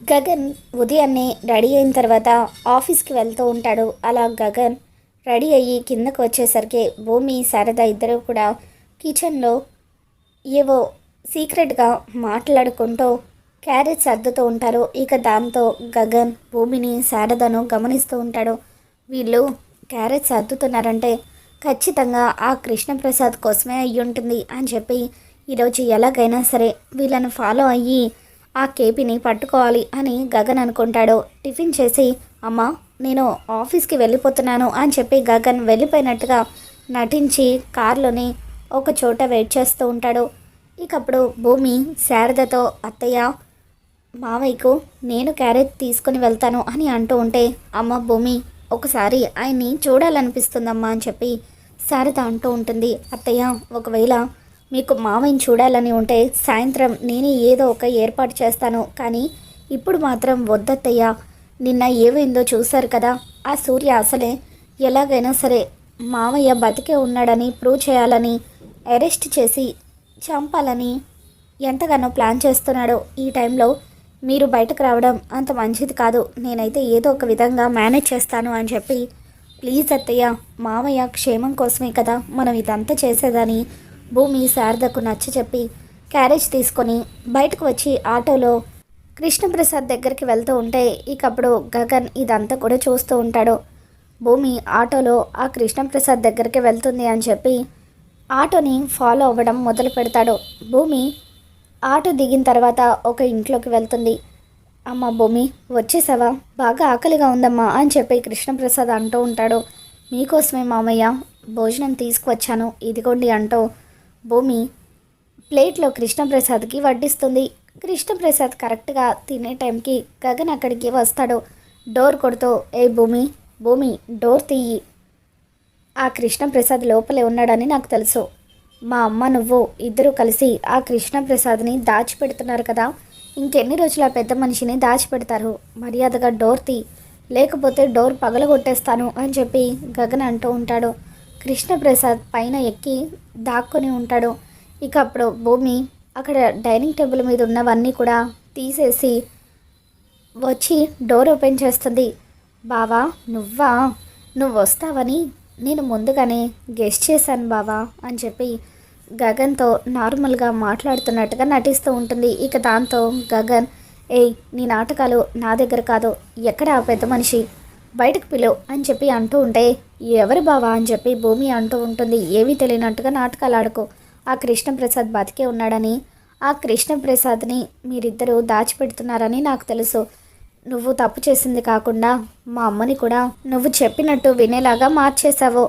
గగన్ ఉదయాన్నే రెడీ అయిన తర్వాత ఆఫీస్కి వెళ్తూ ఉంటాడు. అలా గగన్ రెడీ అయ్యి కిందకు వచ్చేసరికి భూమి శారద ఇద్దరు కూడా కిచెన్లో ఏవో సీక్రెట్గా మాట్లాడుకుంటూ క్యారెట్ సర్దుతూ ఉంటారు. ఇక దాంతో గగన్ భూమిని శారదను గమనిస్తూ ఉంటాడు. వీళ్ళు క్యారెట్ సర్దుతున్నారంటే ఖచ్చితంగా ఆ కృష్ణప్రసాద్ కోసమే అయ్యి ఉంటుంది అని చెప్పి ఈరోజు ఎలాగైనా సరే వీళ్ళని ఫాలో అయ్యి ఆ కేపీని పట్టుకోవాలి అని గగన్ అనుకుంటాడు. టిఫిన్ చేసి అమ్మ నేను ఆఫీస్కి వెళ్ళిపోతున్నాను అని చెప్పి గగన్ వెళ్ళిపోయినట్టుగా నటించి కారులోని ఒక చోట వెయిట్ చేస్తూ ఉంటాడు. ఇకప్పుడు భూమి శారదతో అత్తయ్య మావయ్యకు నేను క్యారెట్ తీసుకుని వెళ్తాను అని అంటూ ఉంటే అమ్మ భూమి ఒకసారి ఆయన్ని చూడాలనిపిస్తుందమ్మా అని చెప్పి శారద అంటూ ఉంటుంది. అత్తయ్య ఒకవేళ మీకు మావయ్యని చూడాలని ఉంటే సాయంత్రం నేనే ఏదో ఒక ఏర్పాటు చేస్తాను. కానీ ఇప్పుడు మాత్రం వద్దత్తయ్యా నిన్న ఏమైందో చూశారు కదా. ఆ సూర్య అసలే ఎలాగైనా సరే మావయ్య బతికే ఉన్నాడని ప్రూవ్ చేయాలని అరెస్ట్ చేసి చంపాలని ఎంతగానో ప్లాన్ చేస్తున్నాడో ఈ టైంలో మీరు బయటకు రావడం అంత మంచిది కాదు. నేనైతే ఏదో ఒక విధంగా మేనేజ్ చేస్తాను అని చెప్పి ప్లీజ్ అత్తయ్య మావయ్య క్షేమం కోసమే కదా మనం ఇదంతా చేసేదని భూమి శారదకు నచ్చ చెప్పి క్యారేజ్ తీసుకొని బయటకు వచ్చి ఆటోలో కృష్ణప్రసాద్ దగ్గరికి వెళ్తూ ఉంటే ఇకప్పుడు గగన్ ఇదంతా కూడా చూస్తూ ఉంటాడు. భూమి ఆటోలో ఆ కృష్ణప్రసాద్ దగ్గరికి వెళ్తుంది అని చెప్పి ఆటోని ఫాలో అవ్వడం మొదలు పెడతాడు. భూమి ఆటో దిగిన తర్వాత ఒక ఇంట్లోకి వెళ్తుంది. అమ్మ భూమి వచ్చేసావా? బాగా ఆకలిగా ఉందమ్మా అని చెప్పి కృష్ణప్రసాద్ అంటూ ఉంటాడు. మీకోసమే మామయ్య భోజనం తీసుకువచ్చాను ఇదిగోండి అంటూ భూమి ప్లేట్లో కృష్ణప్రసాద్కి వడ్డిస్తుంది. కృష్ణప్రసాద్ కరెక్ట్గా తినే టైంకి గగన్ అక్కడికి వస్తాడు. డోర్ కొడుతూ ఏ భూమి భూమి డోర్ తీయి. ఆ కృష్ణప్రసాద్ లోపలే ఉన్నాడని నాకు తెలుసు. మా అమ్మ నువ్వు ఇద్దరూ కలిసి ఆ కృష్ణప్రసాద్ని దాచిపెడుతున్నారు కదా. ఇంకెన్ని రోజులు ఆ పెద్ద మనిషిని దాచిపెడతారు? మర్యాదగా డోర్ తీ లేకపోతే డోర్ పగలగొట్టేస్తాను అని చెప్పి గగన్ అంటూ ఉంటాడు. కృష్ణప్రసాద్ పైన ఎక్కి దాక్కుని ఉంటాడు. ఇక అప్పుడు భూమి అక్కడ డైనింగ్ టేబుల్ మీద ఉన్నవన్నీ కూడా తీసేసి వచ్చి డోర్ ఓపెన్ చేస్తుంది. బావా నువ్వా? నువ్వు వస్తావని నేను ముందుగానే గెస్ట్ చేశాను బావా అని చెప్పి గగన్తో నార్మల్గా మాట్లాడుతున్నట్టుగా నటిస్తూ ఉంటుంది. ఇక దాంతో గగన్ ఏయ్ నీ నాటకాలు నా దగ్గర కాదు. ఎక్కడ పెద్ద మనిషి? బయటకు పిలువు అని చెప్పి అంటూ ఉంటే ఎవరు బావా? అని చెప్పి భూమి అంటూ ఉంటుంది. ఏమీ తెలియనట్టుగా నాటకాలు ఆడుకో. ఆ కృష్ణప్రసాద్ బతికే ఉన్నాడని ఆ కృష్ణప్రసాద్ని మీరిద్దరూ దాచిపెడుతున్నారని నాకు తెలుసు. నువ్వు తప్పు చేసింది కాకుండా మా అమ్మని కూడా నువ్వు చెప్పినట్టు వినేలాగా మార్చేశావు.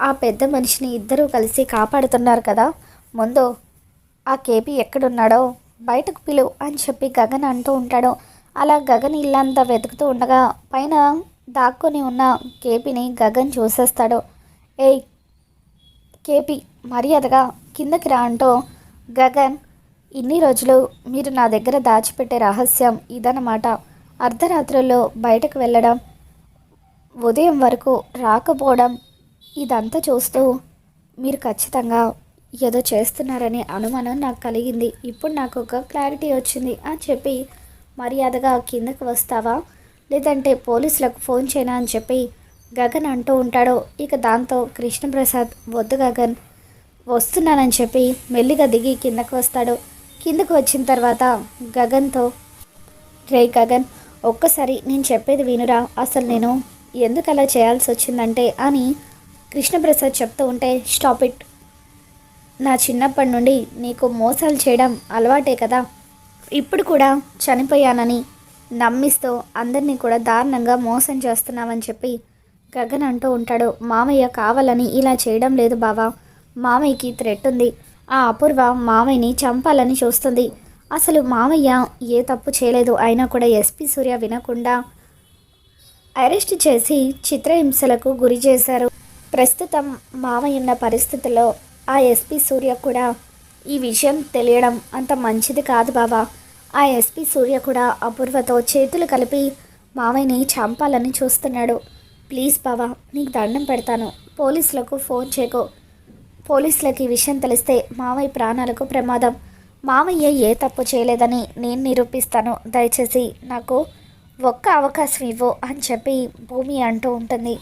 ఆ పెద్ద మనిషిని ఇద్దరూ కలిసి కాపాడుతున్నారు కదా. ముందు ఆ కేపీ ఎక్కడున్నాడో బయటకు పిలువు అని చెప్పి గగన్ అంటూ ఉంటాడు. అలా గగన్ ఇల్లంతా వెతుకుతూ ఉండగా పైన దాక్కుని ఉన్న కేపీని గగన్ చూసేస్తాడు. ఏయ్ కేపీ మర్యాదగా కిందకి రా అంటూ గగన్ ఇన్ని రోజులు మీరు నా దగ్గర దాచిపెట్టే రహస్యం ఇదన్నమాట. అర్ధరాత్రుల్లో బయటకు వెళ్ళడం ఉదయం వరకు రాకపోవడం ఇదంతా చూస్తూ మీరు ఖచ్చితంగా ఏదో చేస్తున్నారనే అనుమానం నాకు కలిగింది. ఇప్పుడు నాకు ఒక క్లారిటీ వచ్చింది. అని చెప్పి మర్యాదగా కిందకు వస్తావా? లేదంటే పోలీసులకు ఫోన్ చేయనా అని చెప్పి గగన్ అంటూ ఉంటాడో. ఇక దాంతో కృష్ణప్రసాద్ వద్దు గగన్ వస్తున్నానని చెప్పి మెల్లిగా దిగి కిందకు వస్తాడు. కిందకు వచ్చిన తర్వాత గగన్తో రే గగన్ ఒక్కసారి నేను చెప్పేది వినురా. అసలు నేను ఎందుకు అలా చేయాల్సి వచ్చిందంటే అని కృష్ణప్రసాద్ చెప్తూ ఉంటే స్టాప్ ఇట్. నా చిన్నప్పటి నుండి నీకు మోసాలు చేయడం అలవాటే కదా. ఇప్పుడు కూడా చనిపోయానని నమ్మిస్తూ అందరినీ కూడా దారుణంగా మోసం చేస్తున్నావని చెప్పి గగన్ అంటూ ఉంటాడు. మామయ్య కావాలని ఇలా చేయడం లేదు బావా. మామయ్యకి థ్రెట్ ఉంది. ఆ అపూర్వ మామయ్యని చంపాలని చూస్తుంది. అసలు మామయ్య ఏ తప్పు చేయలేదు. అయినా కూడా ఎస్పీ సూర్య వినకుండా అరెస్ట్ చేసి చిత్రహింసలకు గురి చేశారు. ప్రస్తుతం మామయ్య ఉన్న పరిస్థితుల్లో ఆ ఎస్పీ సూర్య కూడా ఈ విషయం తెలియడం అంత మంచిది కాదు బాబా ఆ ఎస్పీ సూర్య కూడా అపూర్వతో చేతులు కలిపి మావయ్యని చంపాలని చూస్తున్నాడు. ప్లీజ్ బావా నీకు దండం పెడతాను. పోలీసులకు ఫోన్ చేయకు పోలీసులకి ఈ విషయం తెలిస్తే మావయ్య ప్రాణాలకు ప్రమాదం. మావయ్య ఏ తప్పు చేయలేదని నేను నిరూపిస్తాను. దయచేసి నాకు ఒక్క అవకాశం ఇవ్వు అని చెప్పి భూమి అంటూ ఉంటుంది.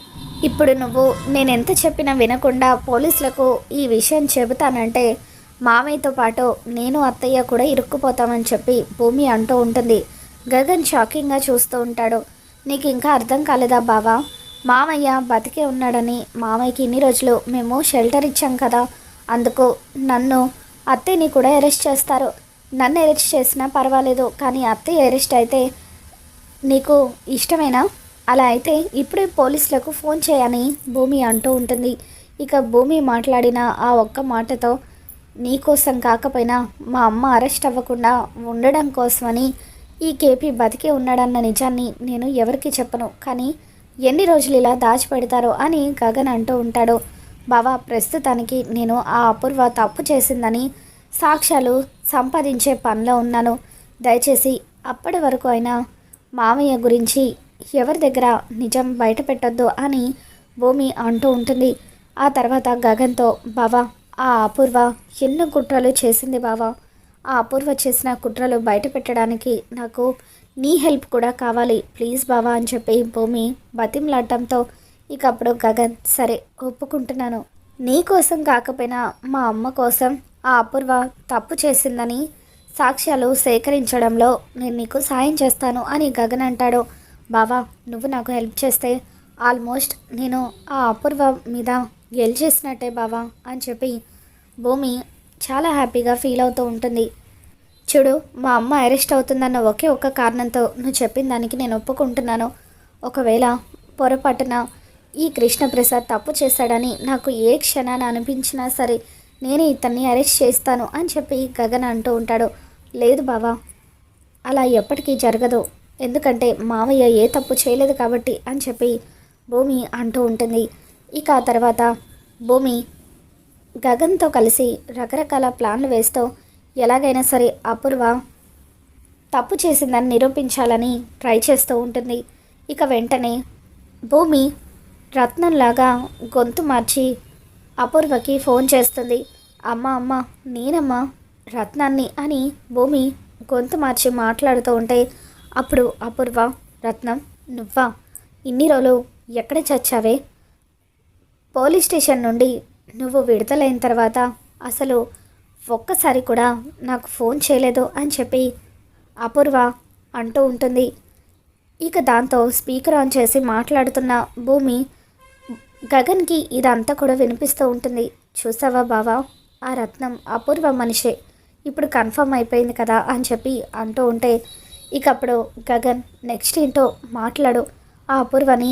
ఇప్పుడు నువ్వు నేను ఎంత చెప్పినా వినకుండా పోలీసులకు ఈ విషయం చెబుతానంటే మామయ్యతో పాటు నేను అత్తయ్య కూడా ఇరుక్కుపోతామని చెప్పి భూమి అంటూ ఉంటుంది. గగన్ షాకింగ్గా చూస్తూ ఉంటాడు. నీకు ఇంకా అర్థం కాలేదా బావా? మామయ్య బతికే ఉన్నాడని మామయ్యకి ఇన్ని రోజులు మేము షెల్టర్ ఇచ్చాం కదా. అందుకు నన్ను అత్తయ్యని కూడా అరెస్ట్ చేస్తారు. నన్ను అరెస్ట్ చేసినా పర్వాలేదు కానీ అత్తయ్య అరెస్ట్ అయితే నీకు ఇష్టమేనా? అలా అయితే ఇప్పుడే పోలీసులకు ఫోన్ చేయని భూమి అంటూ ఉంటుంది. ఇక భూమి మాట్లాడిన ఆ ఒక్క మాటతో నీకోసం కాకపోయినా మా అమ్మ అరెస్ట్ అవ్వకుండా ఉండడం కోసమని ఈ కేపీ బతికే ఉన్నాడన్న నిజాన్ని నేను ఎవరికి చెప్పను. కానీ ఎన్ని రోజులు ఇలా దాచిపెడతారో అని గగన్ అంటూ ఉంటాడు. బావా ప్రస్తుతానికి నేను ఆ అపూర్వ తప్పు చేసిందని సాక్ష్యాలు సంపాదించే పనిలో ఉన్నాను. దయచేసి అప్పటి వరకు అయినా మామయ్య గురించి ఎవరి దగ్గర నిజం బయట పెట్టొద్దు అని భూమి అంటూ ఉంటుంది. ఆ తర్వాత గగన్తో బావా ఆ అపూర్వ ఎన్నో కుట్రలు చేసింది బావా. ఆ అపూర్వ చేసిన కుట్రలు బయట పెట్టడానికి నాకు నీ హెల్ప్ కూడా కావాలి. ప్లీజ్ బావా అని చెప్పి భూమి బతిమలాడటంతో ఇక అప్పుడు గగన్ సరే ఒప్పుకుంటున్నాను. నీ కోసం కాకపోయినా మా అమ్మ కోసం ఆ అపూర్వ తప్పు చేసిందని సాక్ష్యాలు సేకరించడంలో నేను నీకు సాయం చేస్తాను అని గగన్ అంటాడు. బావా నువ్వు నాకు హెల్ప్ చేస్తే ఆల్మోస్ట్ నేను ఆ అపూర్వ మీద గెలిచేసినట్టే బావా అని చెప్పి భూమి చాలా హ్యాపీగా ఫీల్ అవుతూ ఉంటుంది. చూడు మా అమ్మ అరెస్ట్ అవుతుందన్న ఒకే ఒక్క కారణంతో నువ్వు చెప్పిన దానికి నేను ఒప్పుకుంటున్నాను. ఒకవేళ పొరపాటున ఈ కృష్ణప్రసాద్ తప్పు చేశాడని నాకు ఏ క్షణాన అనిపించినా సరే నేనే ఇతన్ని అరెస్ట్ చేస్తాను అని చెప్పి గగన్ అంటూ ఉంటాడు. లేదు బావా అలా ఎప్పటికీ జరగదు. ఎందుకంటే మావయ్య ఏ తప్పు చేయలేదు కాబట్టి అని చెప్పి భూమి అంటూ ఉంటుంది. ఇక ఆ తర్వాత భూమి గగన్తో కలిసి రకరకాల ప్లాన్లు వేస్తూ ఎలాగైనా సరే అపూర్వ తప్పు చేసిందని నిరూపించాలని ట్రై చేస్తూ ఉంటుంది. ఇక వెంటనే భూమి రత్నంలాగా గొంతు మార్చి అపూర్వకి ఫోన్ చేస్తుంది. అమ్మ అమ్మ నేనమ్మా రత్నాన్ని అని భూమి గొంతు మార్చి మాట్లాడుతూ ఉంటే అప్పుడు అపూర్వ రత్నం నువ్వా? ఇన్ని రోజులు ఎక్కడ చచ్చావే? పోలీస్ స్టేషన్ నుండి నువ్వు విడుదలైన తర్వాత అసలు ఒక్కసారి కూడా నాకు ఫోన్ చేయలేదు అని చెప్పి అపూర్వ అంటూ ఉంటుంది. ఇక దాంతో స్పీకర్ ఆన్ చేసి మాట్లాడుతున్న భూమి గగన్కి ఇదంతా కూడా వినిపిస్తూ ఉంటుంది. చూసావా బావా? ఆ రత్నం అపూర్వ మనిషే. ఇప్పుడు కన్ఫర్మ్ అయిపోయింది కదా అని చెప్పి అంటూ ఉంటే ఇకప్పుడు గగన్ నెక్స్ట్ ఏంటో మాట్లాడు. ఆ అపూర్వని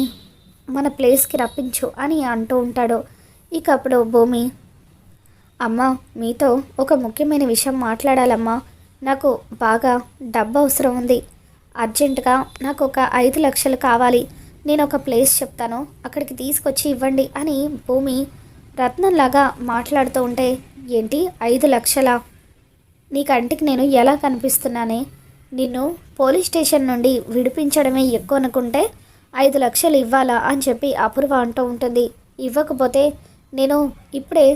మన ప్లేస్కి రప్పించు అని అంటూ ఉంటాడు. ఇక అప్పుడు భూమి అమ్మ మీతో ఒక ముఖ్యమైన విషయం మాట్లాడాలమ్మా. నాకు బాగా డబ్బు అవసరం ఉంది. అర్జెంటుగా నాకు ఒక ఐదు లక్షలు కావాలి. నేను ఒక ప్లేస్ చెప్తాను. అక్కడికి తీసుకొచ్చి ఇవ్వండి అని భూమి రత్నంలాగా మాట్లాడుతూ ఉంటే ఏంటి ఐదు లక్షల? నీ కంటికి నేను ఎలా కనిపిస్తున్నానే? నిన్ను పోలీస్ స్టేషన్ నుండి విడిపించడమే ఎక్కువ అనుకుంటే ఐదు లక్షలు ఇవ్వాలా అని చెప్పి అపూర్వ అంటూ ఉంటుంది. ఇవ్వకపోతే నేను ఇప్పుడే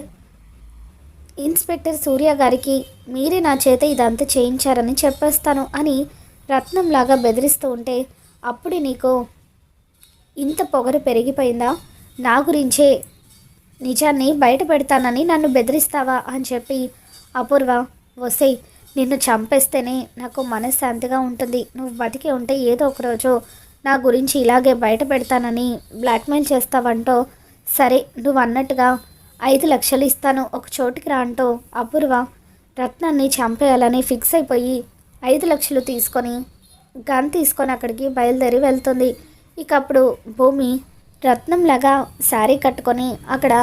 ఇన్స్పెక్టర్ సూర్య గారికి మీరే నా చేత ఇదంతా చేయించారని చెప్పేస్తాను అని రత్నంలాగా బెదిరిస్తూ ఉంటే అప్పుడే నీకు ఇంత పొగరు పెరిగిపోయిందా? నా గురించే నిజాన్ని బయట పెడతానని నన్ను బెదిరిస్తావా అని చెప్పి అపూర్వ వసే నిన్ను చంపేస్తేనే నాకు మనశ్శాంతిగా ఉంటుంది. నువ్వు బతికి ఉంటే ఏదో ఒకరోజు నా గురించి ఇలాగే బయట పెడతానని బ్లాక్మెయిల్ చేస్తావంటో సరే నువ్వు అన్నట్టుగా ఐదు లక్షలు ఇస్తాను ఒక చోటికి రా అంటూ అపూర్వ రత్నాన్ని చంపేయాలని ఫిక్స్ అయిపోయి ఐదు లక్షలు తీసుకొని గన్ తీసుకొని అక్కడికి బయలుదేరి వెళ్తుంది. ఇక అప్పుడు భూమి రత్నంలాగా శారీ కట్టుకొని అక్కడ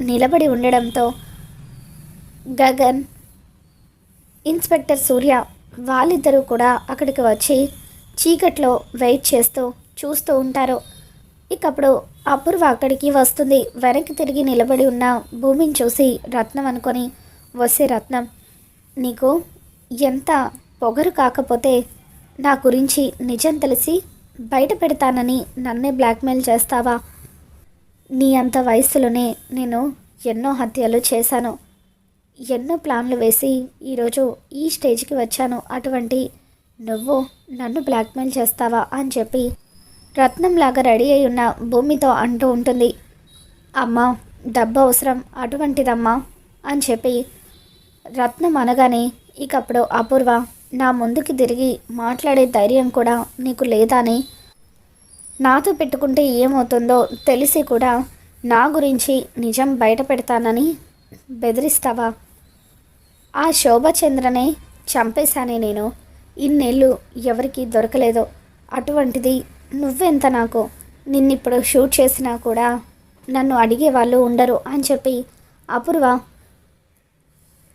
నిలబడి ఉండడంతో గగన్ ఇన్స్పెక్టర్ సూర్య వాళ్ళిద్దరూ కూడా అక్కడికి వచ్చి చీకట్లో వెయిట్ చేస్తూ చూస్తూ ఉంటారు. ఇకప్పుడు అపూర్వ అక్కడికి వస్తుంది. వెనక్కి తిరిగి నిలబడి ఉన్న భూమిని చూసి రత్నం అనుకొని వస్తే రత్నం నీకు ఎంత పొగరు కాకపోతే నా గురించి నిజం తెలిసి బయట పెడతానని నన్నే బ్లాక్మెయిల్ చేస్తావా? నీ అంత వయసులోనే నేను ఎన్నో హత్యలు చేశాను. ఎన్నో ప్లాన్లు వేసి ఈరోజు ఈ స్టేజ్కి వచ్చాను. అటువంటి నువ్వు నన్ను బ్లాక్మెయిల్ చేస్తావా అని చెప్పి రత్నంలాగా రెడీ అయి ఉన్న భూమితో అంటూ ఉంటుంది. అమ్మా డబ్బు అవసరం అటువంటిదమ్మా అని చెప్పి రత్నం అనగానే ఇకప్పుడు అపూర్వ నా ముందుకి తిరిగి మాట్లాడే ధైర్యం కూడా నీకు లేదా అని నాతో పెట్టుకుంటే ఏమవుతుందో తెలిసి కూడా నా గురించి నిజం బయట పెడతానని బెదిరిస్తావా? ఆ శోభచంద్రనే చంపేశానే నేను. ఇన్నేళ్ళు ఎవరికి దొరకలేదు అటువంటిది నువ్వెంత నాకు? నిన్నిప్పుడు షూట్ చేసినా కూడా నన్ను అడిగే వాళ్ళు ఉండరు అని చెప్పి అపూర్వ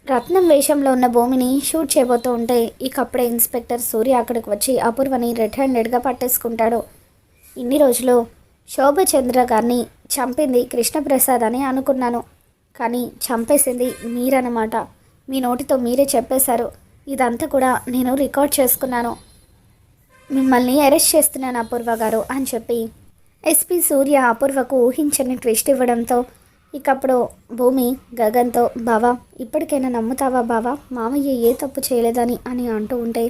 రత్నం వేషంలో ఉన్న భూమిని షూట్ చేయబోతూ ఉంటే ఇక అప్పుడే ఇన్స్పెక్టర్ సూర్య అక్కడికి వచ్చి అపూర్వని రెడ్ హ్యాండెడ్గా పట్టేసుకుంటాడు. ఇన్ని రోజులు శోభచంద్ర గారిని చంపింది కృష్ణప్రసాద్ అని అనుకున్నాను. కానీ చంపేసింది మీరన్నమాట. మీ నోటితో మీరే చెప్పేశారు. ఇదంతా కూడా నేను రికార్డ్ చేసుకున్నాను. మిమ్మల్ని అరెస్ట్ చేస్తున్నాను అపూర్వ గారు అని చెప్పి. ఎస్పీ సూర్య అపూర్వకు ఊహించని ట్విస్ట్ ఇవ్వడంతో ఇకప్పుడు భూమి గగన్తో బావా ఇప్పటికైనా నమ్ముతావా బావా? మామయ్య ఏ తప్పు చేయలేదని అని అంటూ ఉంటే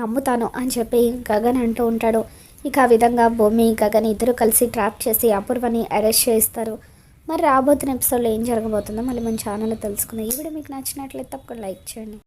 నమ్ముతాను అని చెప్పి గగన్ అంటూ ఉంటాడు. ఇక ఆ విధంగా భూమి గగన్ ఇద్దరు కలిసి ట్రాప్ చేసి అపూర్వని అరెస్ట్ చేస్తారు. మరి రాబోతున్న ఎపిసోడ్లో ఏం జరగబోతుందో మళ్ళీ మన ఛానల్లో తెలుసుకుందాం. ఈ వీడియో మీకు నచ్చినట్లయితే తప్పకుండా లైక్ చేయండి.